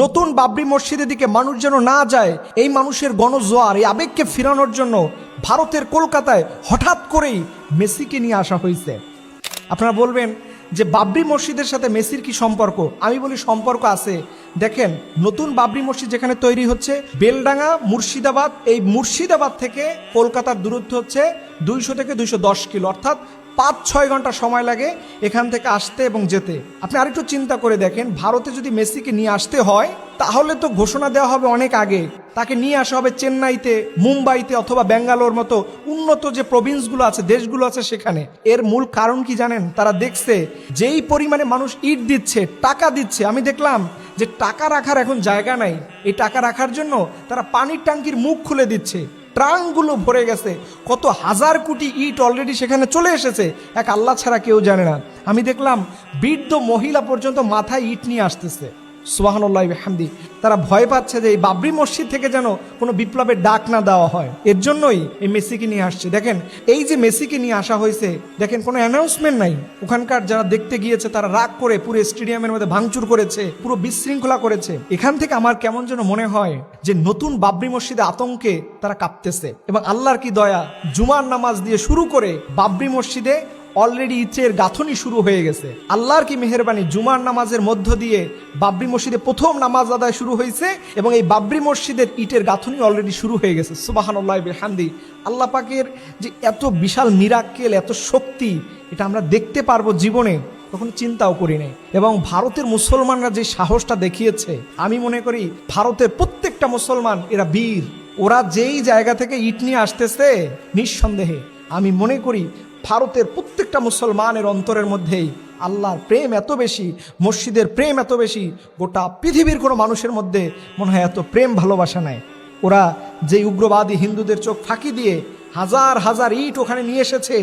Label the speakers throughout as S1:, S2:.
S1: নতুন বাবরি মসজিদের দিকে মানুষ যেন না যায়, এই মানুষের গণজোয়ার, এই আবেগকে ফিরানোর জন্য ভারতের কলকাতায় হঠাৎ করেই মেসিকে নিয়ে আসা হয়েছে। আপনারা বলবেন যে বাবরি মসজিদের সাথে মেসির কি সম্পর্ক? আমি বলি সম্পর্ক আছে। দেখেন, নতুন বাবরি মসজিদ যেখানে তৈরি হচ্ছে, বেলডাঙ্গা, মুর্শিদাবাদ, এই মুর্শিদাবাদ থেকে কলকাতার দূরত্ব হচ্ছে দুইশো থেকে দুইশো দশ কিলো, অর্থাৎ পাঁচ ছয় ঘণ্টা সময় লাগে এখান থেকে আসতে এবং যেতে। আপনি আরেকটু চিন্তা করে দেখেন, ভারতে যদি মেসিকে নিয়ে আসতে হয়, তাহলে তো ঘোষণা দেওয়া হবে অনেক আগে। তাকে নিয়ে আসা হবে চেন্নাইতে, মুম্বাইতে অথবা ব্যাঙ্গালোর মতো উন্নত যে প্রভিন্সগুলো আছে, দেশগুলো আছে সেখানে। এর মূল কারণ কি জানেন? তারা দেখছে, যেই পরিমাণে মানুষ ইট দিচ্ছে, টাকা দিচ্ছে, আমি দেখলাম যে টাকা রাখার এখন জায়গা নাই। এই টাকা রাখার জন্য তারা পানির ট্যাঙ্কির মুখ খুলে দিচ্ছে। ট্রাঙ্কগুলো ভরে গেছে। কত হাজার কোটি ইট অলরেডি সেখানে চলে এসেছে। এক আল্লাহ ছাড়া কেউ জানে না। আমি দেখলাম বৃদ্ধ মহিলা পর্যন্ত মাথায় ইট নিয়ে আসতেছে। সুবাহান্লাহ হামদি তারা ভয় পাচ্ছে যে এই বাবরি মসজিদ থেকে যেন কোনো বিপ্লবের ডাক না দেওয়া হয়। এর জন্যই এই মেসিকে নিয়ে আসছে। দেখেন, এই যে মেসিকে নিয়ে আসা হয়েছে, দেখেন, কোনো অ্যানাউন্সমেন্ট নাই। ওখানকার যারা দেখতে গিয়েছে, তারা রাগ করে পুরো স্টেডিয়ামের মধ্যে ভাঙচুর করেছে, পুরো বিশৃঙ্খলা করেছে। এখান থেকে আমার কেমন যেন মনে হয় যে নতুন বাবরি মসজিদে আতঙ্কে তারা কাঁপতেছে। এবং আল্লাহর কি দয়া, জুমার নামাজ দিয়ে শুরু করে বাবরি মসজিদে অলরেডি ইটের গাঁথনি শুরু হয়ে গেছে। আল্লাহর কি মেহরবানি? জুমার নামাজের মধ্য দিয়ে বাবরি মসজিদে প্রথম নামাজ আদায় শুরু হয়েছে এবং এই বাবরি মসজিদের ইটের গাঁথনি অলরেডি শুরু হয়ে গেছে। সুবাহান্লাহ হান্দি আল্লাহ পাকের যে এত বিশাল মিরাক্কেল, এত শক্তি, এটা আমরা দেখতে পারব জীবনে, কখনো চিন্তাও করি নাই। এবং ভারতের মুসলমানরা যে সাহসটা দেখিয়েছে, আমি মনে করি ভারতের প্রত্যেকটা মুসলমান, এরা বীর। ওরা যেই জায়গা থেকে ইট নিয়ে আসতেছে, নিঃসন্দেহে। আমি মনে করি ভারতের প্রত্যেকটা মুসলমানের অন্তরের মধ্যেই আল্লাহর প্রেম এত বেশি, মসজিদের প্রেম এত বেশি, গোটা পৃথিবীর কোনো মানুষের মধ্যে মনে হয় এত প্রেম ভালোবাসা নাই। ওরা যে উগ্রবাদী হিন্দুদের চোখ ফাঁকি দিয়ে হাজার হাজার ইট ওখানে নিয়ে এসেছে,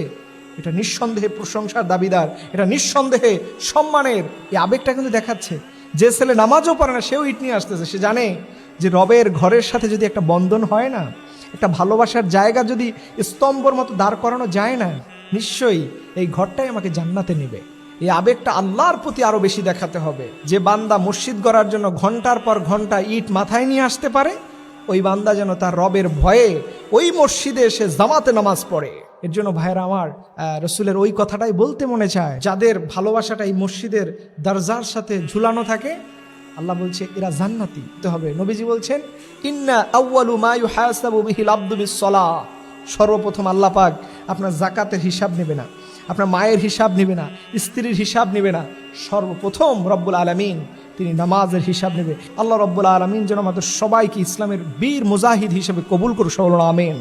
S1: এটা নিঃসন্দেহে প্রশংসার দাবিদার, এটা নিঃসন্দেহে সম্মানের এই আবেগটা কিন্তু দেখাচ্ছে। যে ছেলে নামাজও পারে না, সেও ইট নিয়ে আসতেছে, সে জানে যে রবের ঘরের সাথে যদি একটা বন্ধন হয় না, একটা ভালোবাসার জায়গা যদি স্তম্ভর মতো দাঁড় করানো যায় না নিশ্চয়ই এই ঘরটাই আমাকে জান্নাতে নেবে। এই আবেগটা আল্লাহর প্রতি আরও বেশি দেখাতে হবে। যে বান্দা মসজিদ গড়ার জন্য ঘণ্টার পর ঘণ্টা ইট মাথায় নিয়ে আসতে পারে, ওই বান্দা যেন তার রবের ভয়ে ওই মসজিদে এসে জামাতে নামাজ পড়ে। এর জন্য ভাইয়েরা আমার রসুলের ওই কথাটাই বলতে মনে চায়, যাদের ভালোবাসাটা এই মসজিদের দরজার সাথে ঝুলানো থাকে, আল্লাহ বলছে, এরা জান্নাতি। হতে হবে। নবীজি বলছেন, ইন্না আউয়ালু মা ইউহাসাবু বিহিল আব্দু সর্বপ্রথম আল্লাহ পাক আপনার জাকাতের হিসাব নেবে না, আপনার মায়ের হিসাব নেবে না, স্ত্রীর হিসাব নেবে না। সর্বপ্রথম রব্বুল আলমিন তিনি নামাজের হিসাব নেবে। আল্লাহ রব্বুল আলমিন যেন আমাদের সবাইকে ইসলামের বীর মুজাহিদ হিসেবে কবুল করুক সকল আমেন।